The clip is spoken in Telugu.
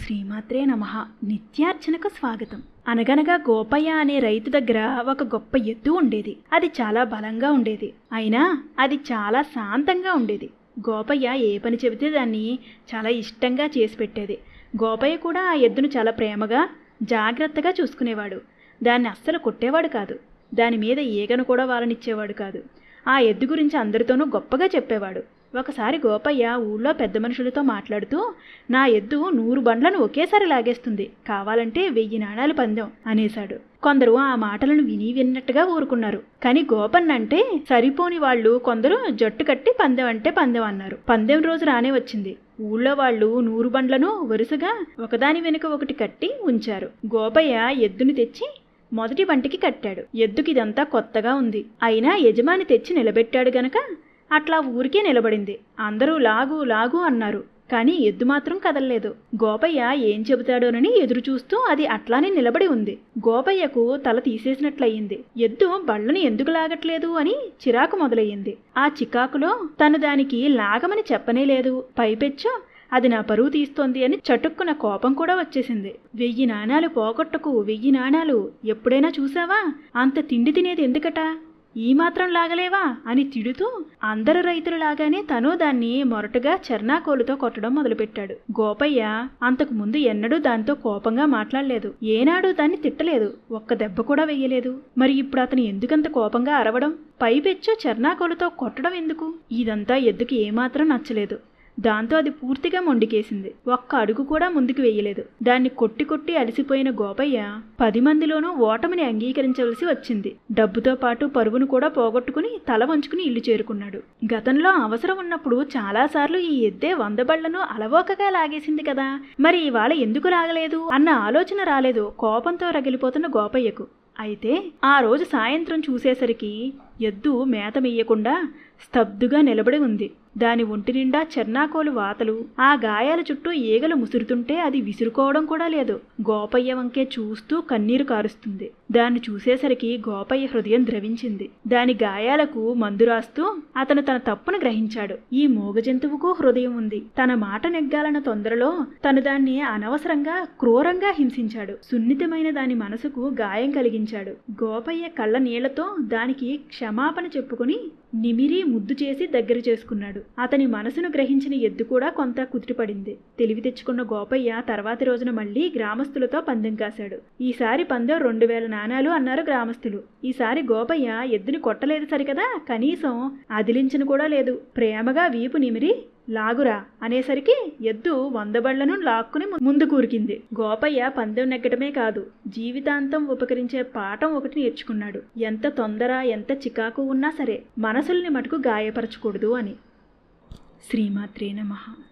శ్రీమాత్రే నమ. నిత్యార్చనకు స్వాగతం. అనగనగా గోపయ్య అనే రైతు దగ్గర ఒక గొప్ప ఎద్దు ఉండేది. అది చాలా బలంగా ఉండేది. అయినా అది చాలా శాంతంగా ఉండేది. గోపయ్య ఏ పని చెబితే దాన్ని చాలా ఇష్టంగా చేసి పెట్టేది. గోపయ్య కూడా ఆ ఎద్దును చాలా ప్రేమగా జాగ్రత్తగా చూసుకునేవాడు. దాన్ని అస్సలు కొట్టేవాడు కాదు. దాని మీద ఈగను కూడా వాలనిచ్చేవాడు కాదు. ఆ ఎద్దు గురించి అందరితోనూ గొప్పగా చెప్పేవాడు. ఒకసారి గోపయ్య ఊళ్ళో పెద్ద మనుషులతో మాట్లాడుతూ నా ఎద్దు నూరు బండ్లను ఒకేసారి లాగేస్తుంది. కావాలంటే వెయ్యి నాణాలు పందెం అనేశాడు. కొందరు ఆ మాటలను విని విన్నట్టుగా ఊరుకున్నారు. కానీ గోపన్న అంటే సరిపోని వాళ్ళు కొందరు జట్టు కట్టి పందెం అంటే పందెం అన్నారు. పందెం రోజు రానే వచ్చింది. ఊళ్ళో వాళ్ళు నూరు బండ్లను వరుసగా ఒకదాని వెనుక ఒకటి కట్టి ఉంచారు. గోపయ్య ఎద్దుని తెచ్చి మొదటి బంటికి కట్టాడు. ఎద్దుకి ఇదంతా కొత్తగా ఉంది. అయినా యజమాని తెచ్చి నిలబెట్టాడు గనక అట్లా ఊరికే నిలబడింది. అందరూ లాగు లాగు అన్నారు. కానీ ఎద్దు మాత్రం కదలలేదు. గోపయ్య ఏం చెబుతాడోనని ఎదురుచూస్తూ అది అట్లానే నిలబడి ఉంది. గోపయ్యకు తల తీసేసినట్లయింది. ఎద్దు బళ్ళను ఎందుకు లాగట్లేదు అని చిరాకు మొదలయ్యింది. ఆ చికాకులో తను దానికి లాగమని చెప్పనే లేదు. పైపెచ్చు అది నా పరువు తీస్తోంది అని చటుక్కున కోపం కూడా వచ్చేసింది. వెయ్యి నాణాలు పోగొట్టకు వెయ్యి నాణాలు ఎప్పుడైనా చూసావా అంత తిండి తినేది ఎందుకట? ఈ మాత్రం లాగలేవా అని తిడుతూ అందరు రైతులు లాగానే తను దాన్ని మొరటుగా చర్నాకోలుతో కొట్టడం మొదలుపెట్టాడు. గోపయ్య అంతకు ముందు ఎన్నడూ దాంతో కోపంగా మాట్లాడలేదు. ఏనాడు దాన్ని తిట్టలేదు. ఒక్క దెబ్బ కూడా వెయ్యలేదు. మరి ఇప్పుడు అతను ఎందుకంత కోపంగా అరవడం? పైపెచ్చు చర్నాకోలుతో కొట్టడం ఎందుకు? ఇదంతా ఎద్దుకి ఏమాత్రం నచ్చలేదు. దాంతో అది పూర్తిగా మొండికేసింది. ఒక్క అడుగు కూడా ముందుకు వేయలేదు. దాన్ని కొట్టి కొట్టి అలసిపోయిన గోపయ్య పది మందిలోనూ ఓటమిని అంగీకరించవలసి వచ్చింది. డబ్బుతో పాటు పరువును కూడా పోగొట్టుకుని తల వంచుకుని ఇల్లు చేరుకున్నాడు. గతంలో అవసరం ఉన్నప్పుడు చాలాసార్లు ఈ ఎద్దే వంద బళ్ళను అలవోకగా లాగేసింది కదా. మరి ఇవాళ ఎందుకు లాగలేదు? అన్న ఆలోచన రాలేదు కోపంతో రగిలిపోతున్న గోపయ్యకు. అయితే ఆ రోజు సాయంత్రం చూసేసరికి ఎద్దు మేత మెయ్యకుండా స్తబ్దుగా నిలబడి ఉంది. దాని ఒంటి నిండా చెర్నాకోలు వాతలు. ఆ గాయాల చుట్టూ ఈగలు ముసురుతుంటే అది విసురుకోవడం కూడా లేదు. గోపయ్య వంకే చూస్తూ కన్నీరు కారుస్తుంది. దాన్ని చూసేసరికి గోపయ్య హృదయం ద్రవించింది. దాని గాయాలకు మందు రాస్తూ అతను తన తప్పును గ్రహించాడు. ఈ మూగ జంతువుకు హృదయం ఉంది. తన మాట నెగ్గాలన్న తొందరలో తను దాన్ని అనవసరంగా క్రూరంగా హింసించాడు. సున్నితమైన దాని మనసుకు గాయం కలిగించాడు. గోపయ్య కళ్ళ నీళ్ళతో దానికి క్షమాపణ చెప్పుకుని నిమిరి ముద్దు చేసి దగ్గర చేసుకున్నాడు. అతని మనసును గ్రహించిన ఎద్దు కూడా కొంత కుదిరిపడింది తెలివి తెచ్చుకున్న గోపయ్య తర్వాతి రోజున మళ్ళీ గ్రామస్తులతో పందెం కాశాడు. ఈసారి పందెం రెండు వేల నాణాలు అన్నారు గ్రామస్తులు. ఈసారి గోపయ్య ఎద్దుని కొట్టలేదు సరికదా? కనీసం అదిలించను కూడా లేదు. ప్రేమగా వీపు నిమిరి లాగురా అనేసరికి ఎద్దు వంద బళ్ళను లాక్కుని ముందు కూరికింది గోపయ్య పందెం నెగ్గటమే కాదు జీవితాంతం ఉపకరించే పాఠం ఒకటి నేర్చుకున్నాడు. ఎంత తొందర ఎంత చికాకు ఉన్నా సరే మనసుల్ని మటుకు గాయపరచకూడదు అని. శ్రీమాత్రే నమః.